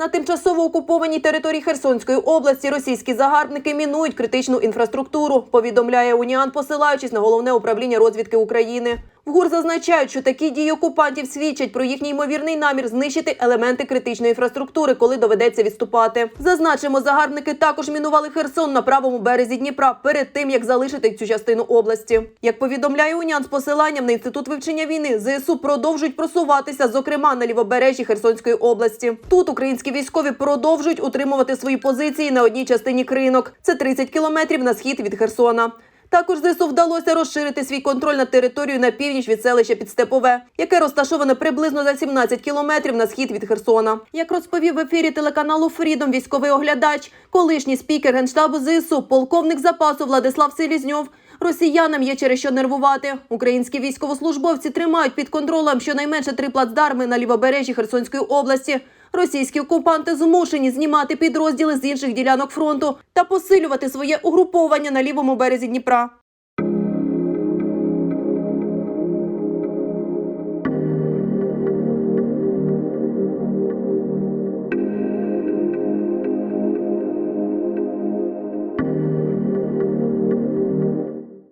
На тимчасово окупованій території Херсонської області російські загарбники мінують критичну інфраструктуру. Повідомляє Уніан, посилаючись на головне управління розвідки України. В ГУР зазначають, що такі дії окупантів свідчать про їхній ймовірний намір знищити елементи критичної інфраструктури, коли доведеться відступати. Зазначимо, загарбники також мінували Херсон на правому березі Дніпра перед тим, як залишити цю частину області. Як повідомляє Уніан з посиланням на інститут вивчення війни, ЗСУ продовжують просуватися, зокрема на лівобережжі Херсонської області. Тут українські військові продовжують утримувати свої позиції на одній частині кринок. Це 30 кілометрів на схід від Херсона. Також ЗСУ вдалося розширити свій контроль над територією на північ від селища Підстепове, яке розташоване приблизно за 17 кілометрів на схід від Херсона. Як розповів в ефірі телеканалу Фрідом військовий оглядач, колишній спікер генштабу ЗСУ, полковник запасу Владислав Селізньов. Росіянам є через що нервувати. Українські військовослужбовці тримають під контролем щонайменше три плацдарми на лівобережжі Херсонської області. Російські окупанти змушені знімати підрозділи з інших ділянок фронту та посилювати своє угруповання на лівому березі Дніпра.